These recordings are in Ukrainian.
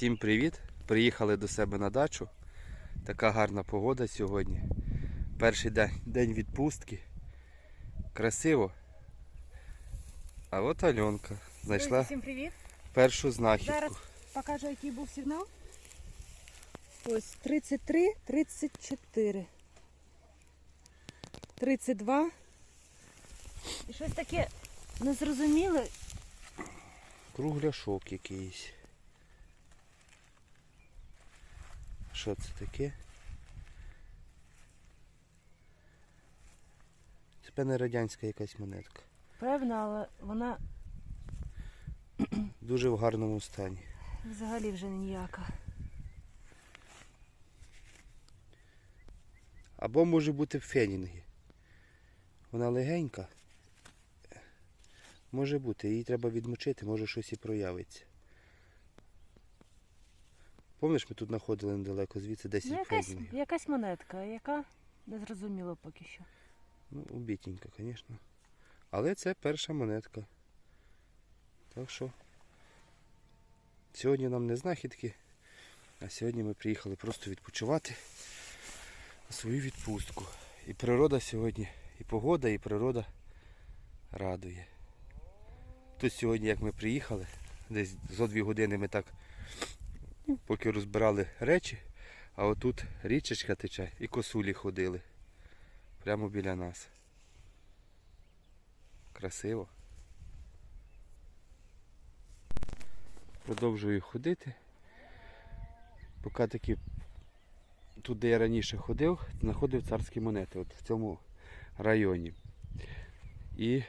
Всім привіт! Приїхали до себе на дачу. Така гарна погода сьогодні. Перший день, день відпустки. Красиво. А от Альонка знайшла всім привіт! першу знахідку. Зараз покажу, який був сигнал. Ось 33, 34, 32. І щось таке незрозуміле. Кругляшок якийсь. Що це таке? Це певне радянська якась монетка. Певно, але вона Дуже в гарному стані. взагалі вже ніяка. Або може бути фенінги. Вона легенька. Може бути, її треба відмочити, може щось і проявиться. Пам'ятаєш, ми тут знаходили недалеко, звідси 10 Ну, якась, фенінгів. якась монетка, яка не зрозуміло поки що. Ну, убітенька, звісно. Але це перша монетка. Так що сьогодні нам не знахідки, а сьогодні ми приїхали просто відпочивати на свою відпустку. І природа сьогодні, і погода, і природа радує. Тут сьогодні, як ми приїхали, десь зо дві години ми так поки розбирали речі, а отут річечка тече і косулі ходили. Прямо біля нас. Красиво. Продовжую ходити. Поки таки тут, де я раніше ходив, знаходив царські монети, от в цьому районі. І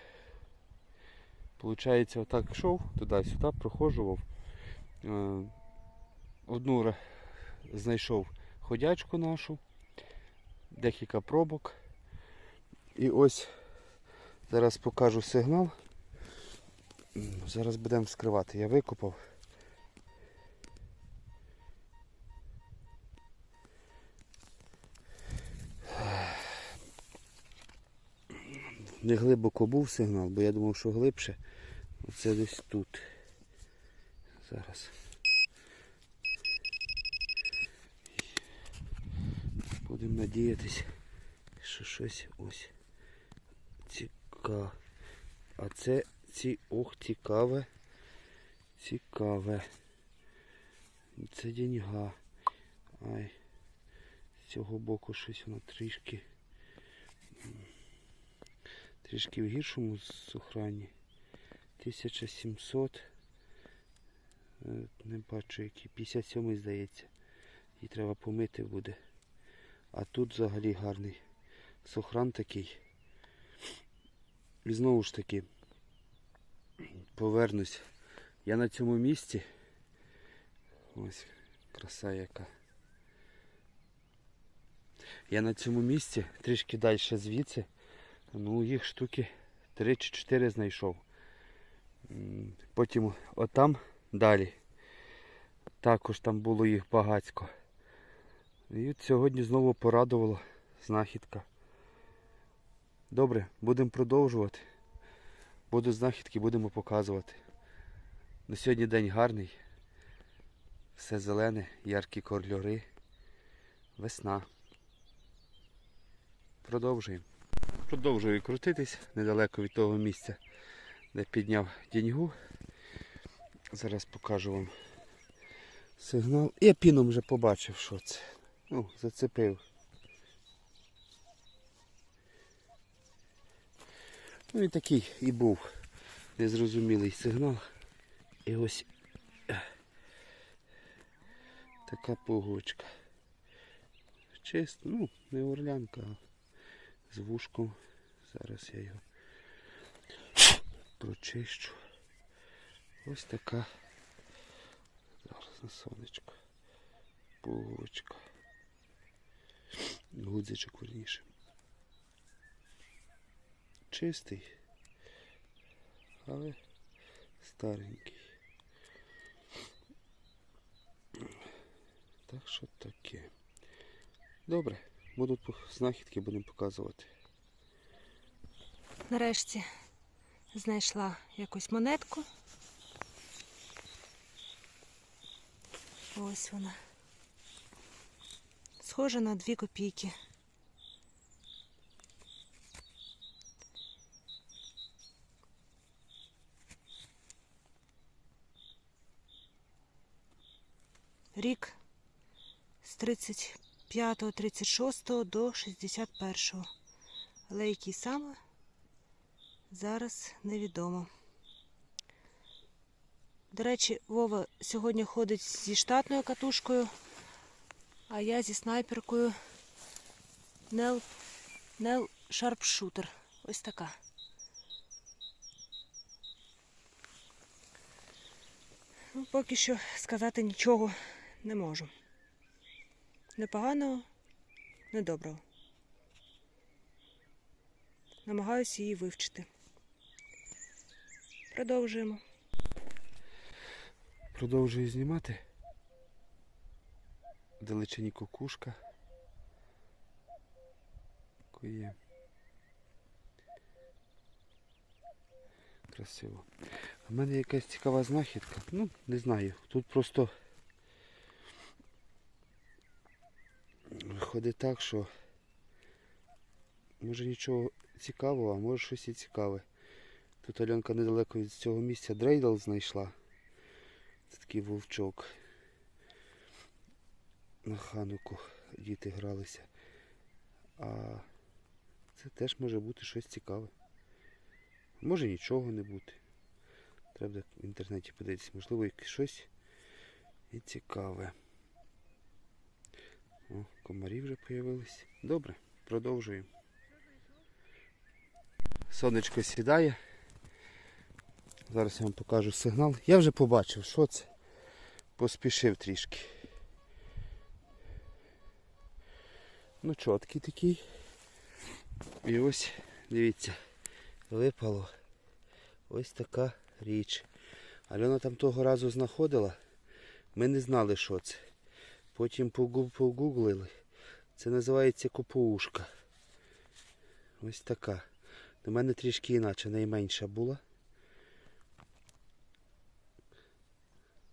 виходить, отак йшов туди-сюди, проходжував. Одну знайшов ходячку нашу, декілька пробок. І ось зараз покажу сигнал. Зараз будемо вскривати. Я викопав. Не глибоко був сигнал, бо я думав, що глибше. Оце десь тут. Зараз. Будемо надіятися, що щось ось цікаве. А це ці ох, цікаве. Цікаве. Це деньга. Ай. З цього боку щось воно трішки. Трішки в гіршому сохрані. 1700. Е, Не бачу який. 57 здається. Її треба помити буде. А тут взагалі гарний сохран такий. І знову ж таки повернусь. Я на цьому місці. Ось краса яка. Я на цьому місці трішки далі звідси. Ну їх штуки 3 чи 4 знайшов. Потім отам далі. Також там було їх багацько. І от сьогодні знову порадувала знахідка. Добре, будемо продовжувати. Будуть знахідки, будемо показувати. На сьогодні день гарний. Все зелене, яркі кольори. Весна. Продовжуємо. Продовжую крутитись недалеко від того місця, де підняв деньгу. Зараз покажу вам сигнал. Я піном вже побачив, що це. Ну, зацепив. Ну і такий і був незрозумілий сигнал. І ось е, така погочка. Чисто, ну, не орлянка, а з вушком. Зараз я його прочищу. Ось така. Зараз на сонечко. Пуговичка. Гудзичок верніше. Чистий, але старенький. Так що таке. Добре, будуть знахідки, будемо показувати. Нарешті знайшла якусь монетку. Ось вона. Схожа на дві копійки. Рік з 35-36 до 61. Але який саме зараз невідомо. До речі, Вова сьогодні ходить зі штатною катушкою, а я зі снайперкою Нел, Нел Sharpshooter. Ось така. Ну, поки що сказати нічого не можу. Не поганого, не. Намагаюся її вивчити. Продовжуємо. Продовжую знімати. Далечині кукушка. Кує. Красиво. У мене якась цікава знахідка. Ну, не знаю. Тут просто виходить так, що може нічого цікавого, а може щось і цікаве. Тут Альонка недалеко від цього місця дрейдл знайшла. Це такий вовчок. На хануку діти гралися. А це теж може бути щось цікаве. Може нічого не бути. Треба в інтернеті подивитися, можливо, якесь щось і цікаве. О, комарі вже з'явились. Добре, продовжуємо. Сонечко сідає. Зараз я вам покажу сигнал. Я вже побачив, що це. Поспішив трішки. Ну чіткий такий. І ось, дивіться, випало ось така річ. Альона там того разу знаходила. Ми не знали, що це. Потім погуглили. Це називається копоушка. Ось така. До мене трішки інакше, найменша була.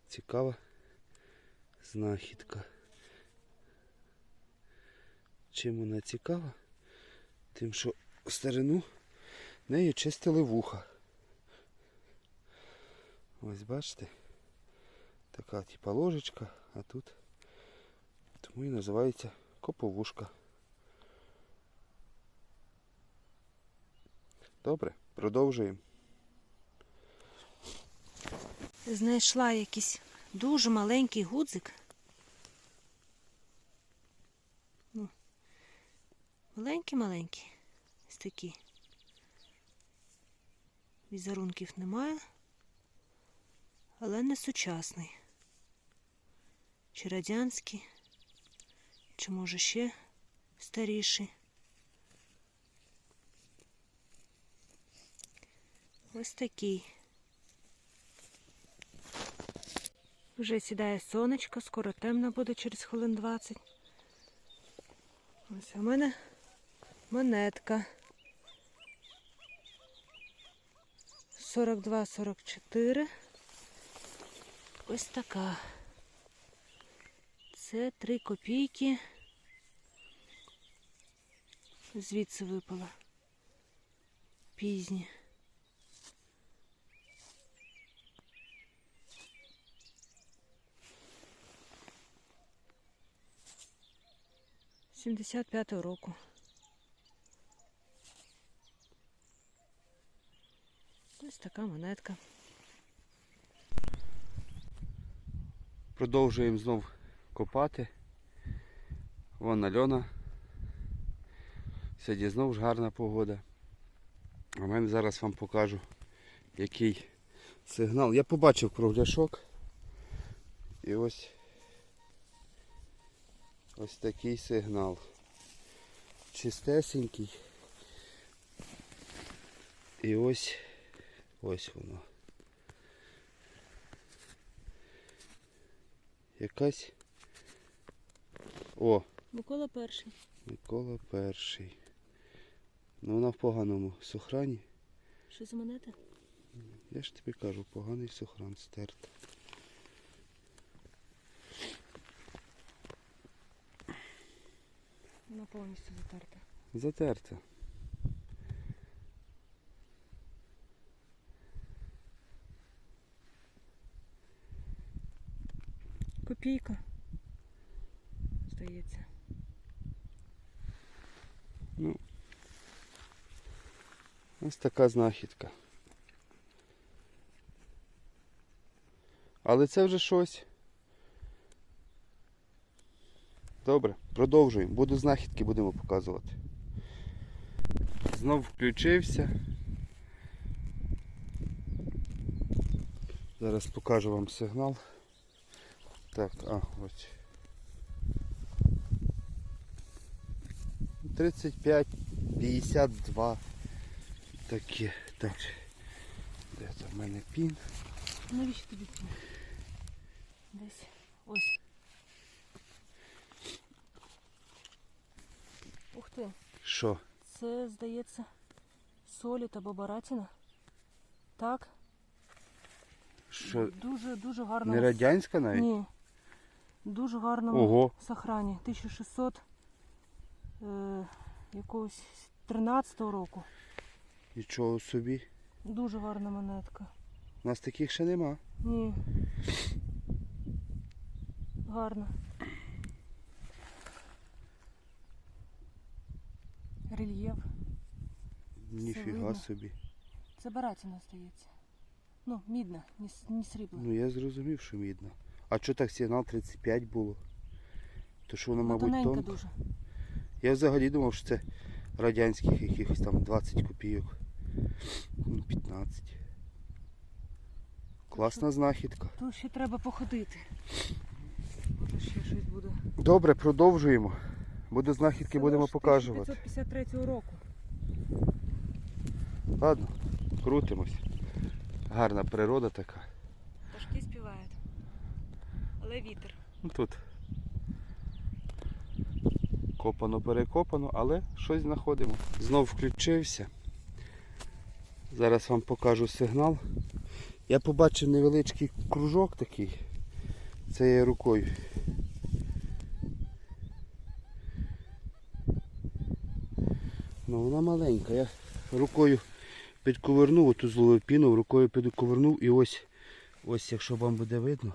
Цікава знахідка. Чим вона цікава? Тим, що старину нею чистили вуха. Ось бачите? Така типа ложечка, а тут тому і називається коповушка. Добре, продовжуємо. Знайшла якийсь дуже маленький гудзик. Ну, маленький-маленький. Ось такий. Візерунків немає, але не сучасний. Чи радянський, чи може ще старіший. Ось такий. Вже сідає сонечко, скоро темно буде через хвилин 20. Ось у мене монетка. 42-44. Ось така. Це 3 копійки. Звідси випала. Пізні. Сімдесят п'ятого року. Ось така монетка. Продовжуємо знов копати. Вон Альона. Сьогодні знов ж гарна погода. А мене зараз вам покажу, який сигнал. Я побачив кругляшок. І ось ось такий сигнал. Чистесенький. І ось Ось воно. Якась... О! Микола перший. Микола перший. Ну вона в поганому сухрані. Що за монета? Я ж тобі кажу, поганий сухран стерт. Вона повністю затерта. Затерта. Копійка. Здається. Ось така знахідка. Але це вже щось. Добре, продовжуємо. Буду знахідки, будемо показувати. Знов включився. Зараз покажу вам сигнал. Так, а, ось. 35, 52. Таке. Так. Де це в мене пін? Навіщо тобі це? Десь. Ось. Ух ти. Що? Це, здається, солі та бабаратіна. Так? Що? Дуже, дуже гарно. Не радянська навіть? Ні. Дуже гарному Ого. сохрані. 1600 е, якогось 13-го року. Нічого собі. Дуже гарна монетка. У нас таких ще нема. Ні. Гарно. Рельєф. Ніфіга собі. Це баратіна здається. Ну, мідна, не, не срібла. Ну я зрозумів, що мідно. А що так сигнал 35 було? То що воно, мабуть, тоненька тонко? дуже. Я взагалі думав, що це радянських якихось там 20 копійок. Ну, 15. Класна знахідка. Тут ще треба походити. Може ще щось буде. Добре, продовжуємо. Буде знахідки, Це будемо лише показувати. 1553 року. Ладно, крутимось. Гарна природа така. Але вітер. Ну, Тут копано перекопано, але щось знаходимо. Знов включився. Зараз вам покажу сигнал. Я побачив невеличкий кружок такий. Це я рукою. Ну вона маленька. Я рукою підковернув, оту зловив піну, рукою підковернув і ось, ось якщо вам буде видно,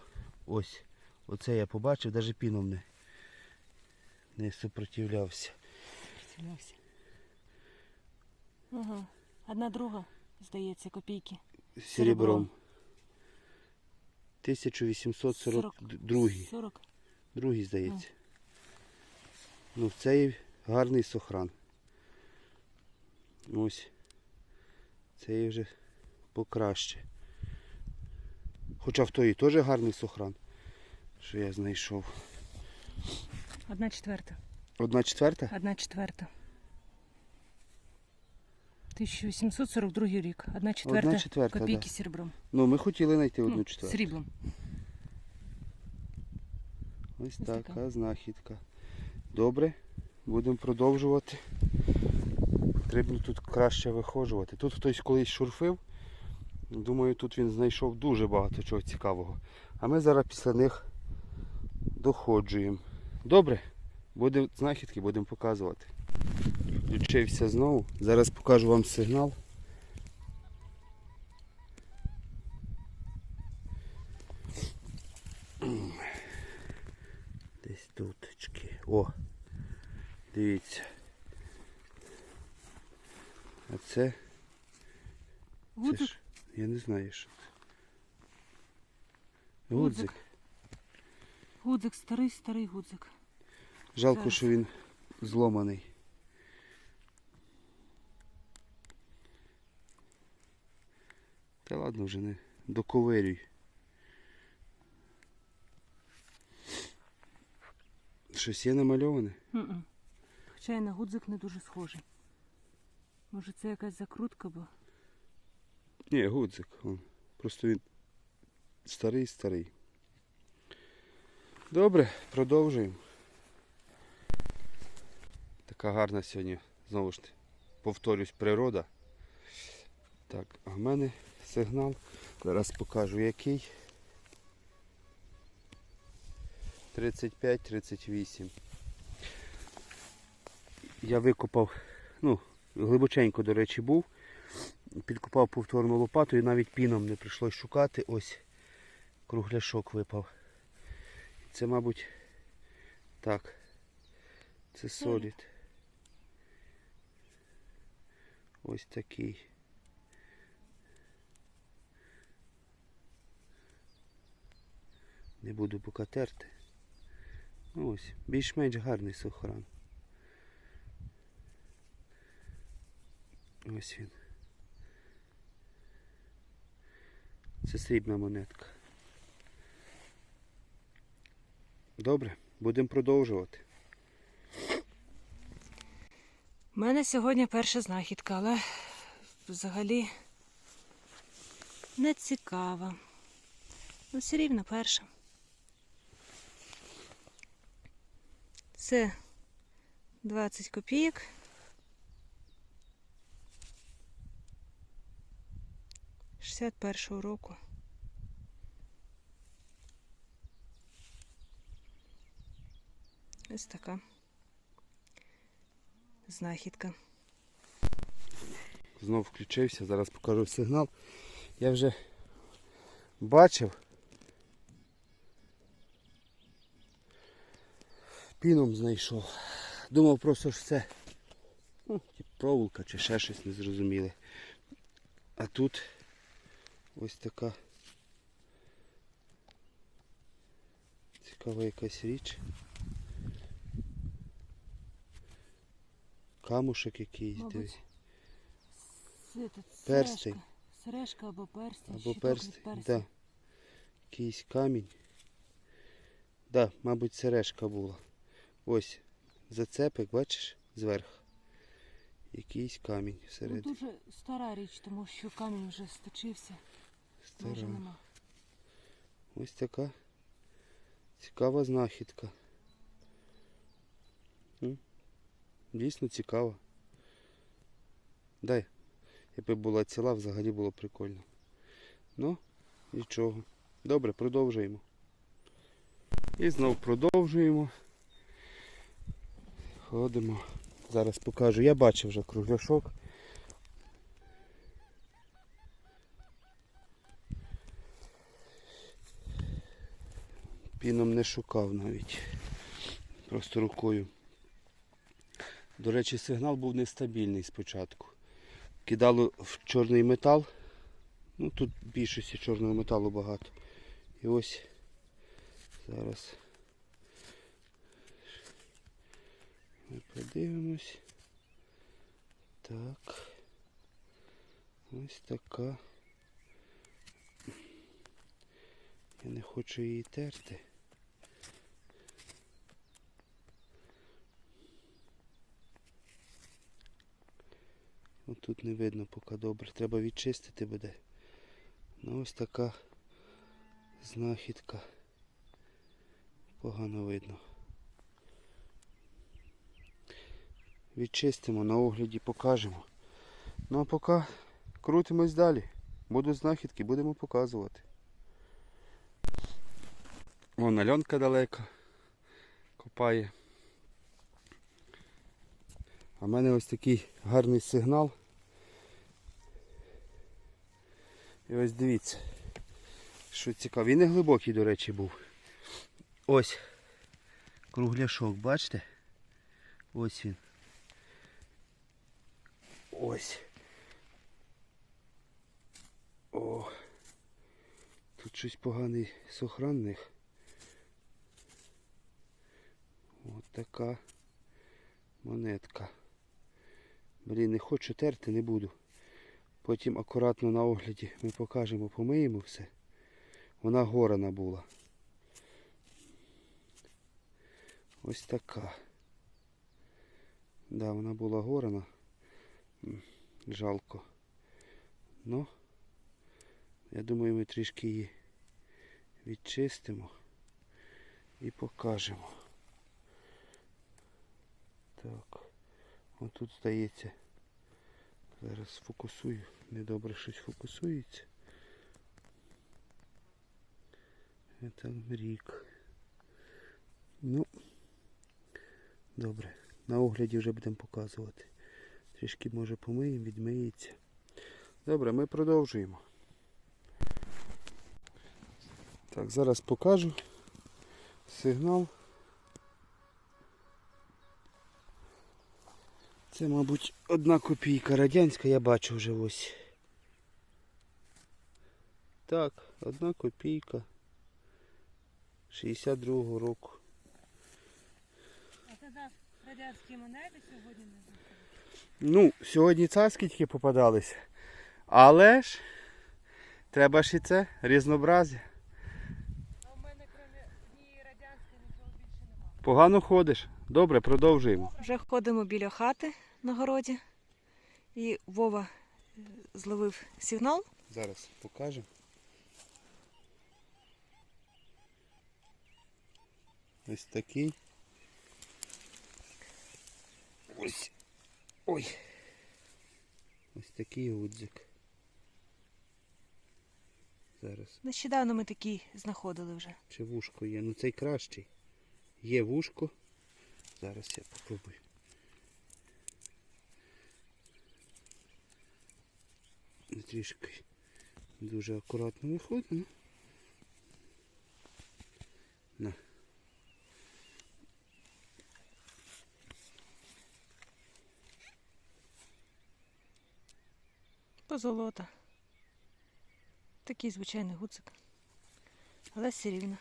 ось. Оце я побачив, навіть піном не, не супротивлявся. Прицілявся. Ага. Одна друга, здається, копійки. Серебром. 1842. 40. Другий, здається. Ну, цей гарний сохран. Ось. Цей вже покраще. Хоча в тої теж гарний сохран, що я знайшов. Одна четверта. Одна четверта? Одна четверта. 1842 рік. Одна четверта, Одна четверта, копійки да. серебром. Ну, ми хотіли знайти одну Ну, четверту. Сріблом. Ось Ось така така. знахідка. Добре, будемо продовжувати. Потрібно тут краще виходжувати. Тут хтось колись шурфив. Думаю, тут він знайшов дуже багато чого цікавого. А ми зараз після них доходжуємо. Добре, буде знахідки, будемо показувати. Включився знову. Зараз покажу вам сигнал. Десь туточки. О! Дивіться. А це, це ж, я не знаю, що це. Гудзик. Гудзик. Старий, старий гудзик. Жалко, Зараз. що він зломаний. Та ладно вже не доковирюй. Щось є намальоване? М-м. Хоча і на гудзик не дуже схожий. Може це якась закрутка, бо Ні, гудзик. Просто він старий старий. Добре, продовжуємо. Така гарна сьогодні, знову ж повторюсь, природа. Так, а в мене сигнал. Зараз покажу який. 35-38. я викопав, ну, глибоченько, до речі, був. Підкопав повторну лопату і навіть піном не прийшлось шукати. Ось кругляшок випав. Це, мабуть, так. Це солід. Ось такий. Не буду поки терти. Ну, Ось, більш-менш гарний сохран. Ось він. Це срібна монетка. Добре, будемо продовжувати. У мене сьогодні перша знахідка, але взагалі не цікава. Ну, все рівно перша. Це 20 копійок. Шістдесят першого року. Ось така знахідка. Знов включився, зараз покажу сигнал. Я вже бачив. Піном знайшов. Думав просто що це ну, проволока чи ще щось незрозуміле. А тут ось така цікава якась річ. Камушек якийсь, дивись. Це Перстень. сережка. Або перстень. Або перстень, да. Якийсь камінь. Да, мабуть, сережка була. Ось зацепик, бачиш, зверху. Якийсь камінь Ну, дуже стара річ, тому що камінь вже сточився. Стара. нема. Ось така цікава знахідка. Дійсно цікава. Дай. Якби була ціла, взагалі було прикольно. Ну, нічого. Добре, продовжуємо. І знов продовжуємо. Ходимо. Зараз покажу. Я бачив вже кругляшок. Піном не шукав навіть. Просто рукою. До речі, сигнал був нестабільний спочатку. Кидало в чорний метал. Ну тут більшості чорного металу багато. І ось зараз ми подивимось. Так. Ось така. Я не хочу її терти. Тут не видно поки добре. Треба відчистити буде. Ну ось така знахідка. Погано видно. Відчистимо, на огляді покажемо. Ну а поки крутимось далі. Будуть знахідки, будемо показувати. Вон Альонка далеко копає. А в мене ось такий гарний сигнал. І ось дивіться, що цікаво. Він не глибокий, до речі, був. Ось кругляшок, бачите? Ось він. Ось. О. Тут щось поганий сохран в них. От така монетка. Блін, не хочу терти, не буду. Потім акуратно на огляді ми покажемо, помиємо все. Вона горана була. Ось така. Да, вона була горана. Жалко. Ну, я думаю, ми трішки її відчистимо і покажемо. Так. Ось тут здається. Зараз фокусую. Недобре щось фокусується. Це рік. Ну, добре. на огляді вже будемо показувати. Трішки може помиємо, відмиється. Добре, ми продовжуємо. Так, зараз покажу сигнал. Це, мабуть, одна копійка радянська, я бачу вже ось. Так, одна копійка 62-го року. А тоді радянські монети сьогодні не. Ну, сьогодні царські тільки попадалися. Але ж треба ж і це різнообразі. А в мене крім однієї радянської нічого більше немає. Погано ходиш. Добре, продовжуємо. Вже ходимо біля хати на городі. І Вова е, зловив сигнал. Зараз покажемо. Ось такий. Ось. Ой. Ось такий гудзик. Зараз. Нещодавно ми такий знаходили вже. Чи вушко є? Ну цей кращий. Є вушко. Зараз я попробую. Трішки дуже акуратно виходить. Ну. На. Позолота. Такий звичайний гуцик. Але все рівно.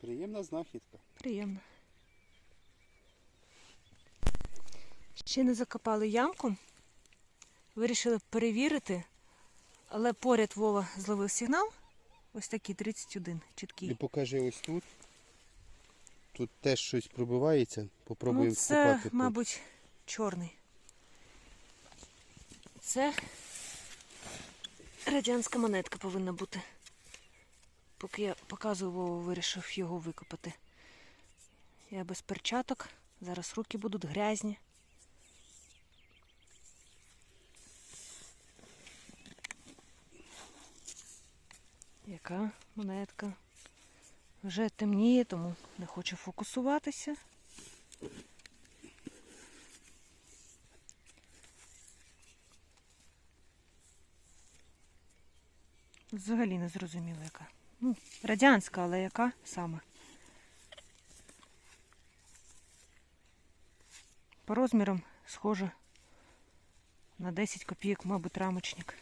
Приємна знахідка. Приємно. Ще не закопали ямку. Вирішили перевірити, але поряд Вова зловив сигнал. Ось такий 31 чіткий. І покажи ось тут. Тут теж щось пробивається. Попробуємо Ну, це, вкопати. тут. мабуть, чорний. Це радянська монетка повинна бути. Поки я показую, Вова вирішив його викопати. Я без перчаток. Зараз руки будуть грязні. Яка монетка? Вже темніє, тому не хочу фокусуватися. Взагалі не зрозуміло яка. Ну, радянська, але яка саме? По розмірам схожа на 10 копійок, мабуть, рамочник.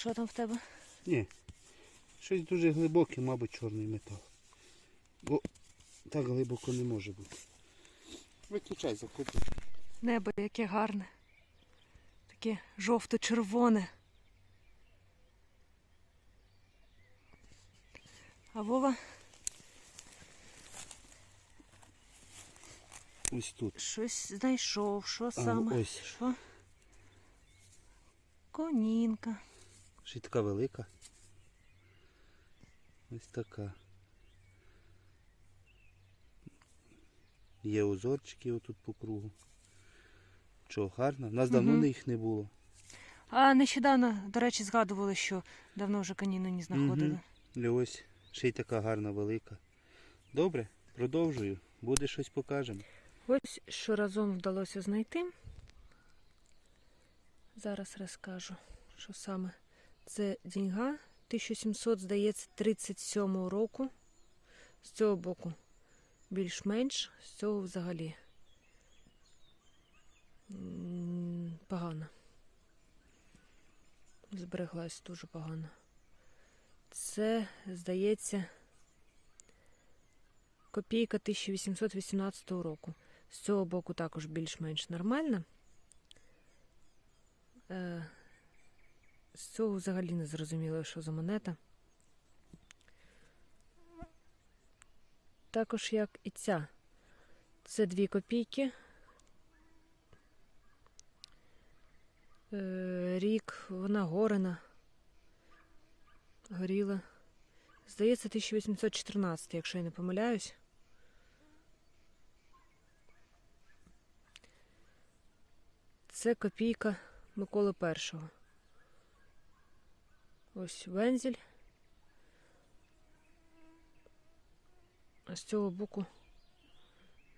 Що там в тебе? Ні. Щось дуже глибоке, мабуть, чорний метал. Бо так глибоко не може бути. Виключай, закопуй. Небо яке гарне. Таке жовто-червоне. А Вова Ось тут. щось знайшов. Що саме? ось. Що? Конінка. Ще й така велика. Ось така. Є узорчики отут по кругу. Чого, гарно? У нас давно Мгм. їх не було. А нещодавно, до речі, згадували, що давно вже коніну не знаходили. Мгм. І ось ще й така гарна велика. Добре, продовжую. Буде щось покажемо. Ось що разом вдалося знайти. Зараз розкажу, що саме. Це діньга 1700, здається, 37 року. З цього боку більш-менш, з цього взагалі погано. Збереглась дуже погано. Це, здається, копійка 1818 року. З цього боку також більш-менш нормально. З цього взагалі не зрозуміло, що за монета. Також як і ця. Це дві копійки. Е, рік, вона горена. Горіла. Здається, 1814, якщо я не помиляюсь. Це копійка Миколи І. Ось вензель. А з цього боку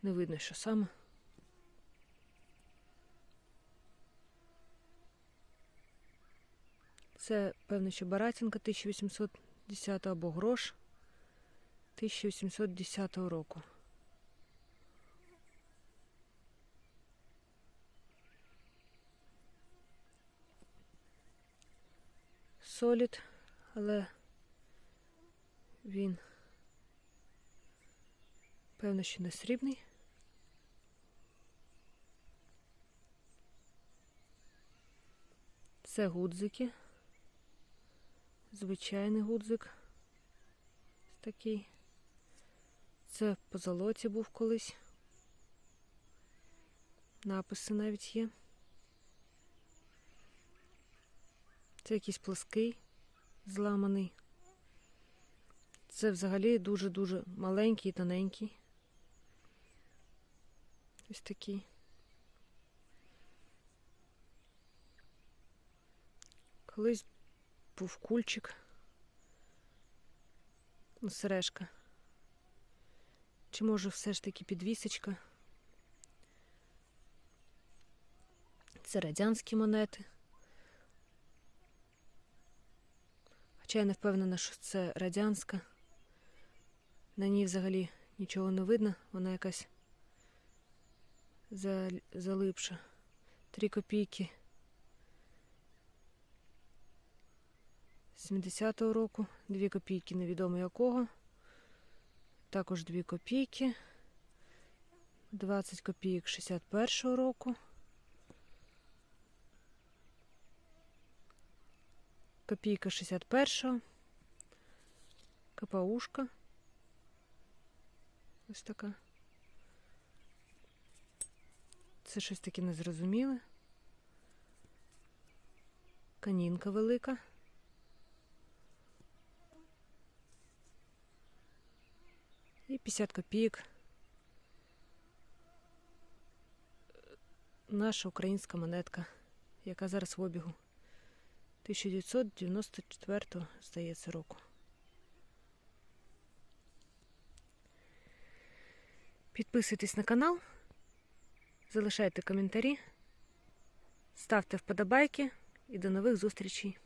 не видно, що саме. Це, певно, що Баратінка 1810 або грош 1810 року. Солід, але він певно, що не срібний. Це гудзики. Звичайний гудзик. Такий. Це по золоті був колись. Написи навіть є. Це якийсь плоский, зламаний. Це взагалі дуже-дуже маленький і тоненький. Ось такий. Колись був кульчик. Ну, сережка. Чи може все ж таки підвісочка? Це радянські монети. Хоча я не впевнена, що це радянська. На ній взагалі нічого не видно, вона якась залипша. Три копійки 70-го року, дві копійки невідомо якого. Також дві копійки. 20 копійок 61-го року. Копійка 61-го. КПУшка. Ось така. Це щось таке незрозуміле. Канінка велика. І 50 копійок. Наша українська монетка, яка зараз в обігу. 1994 здається року. Підписуйтесь на канал, залишайте коментарі, ставте вподобайки і до нових зустрічей.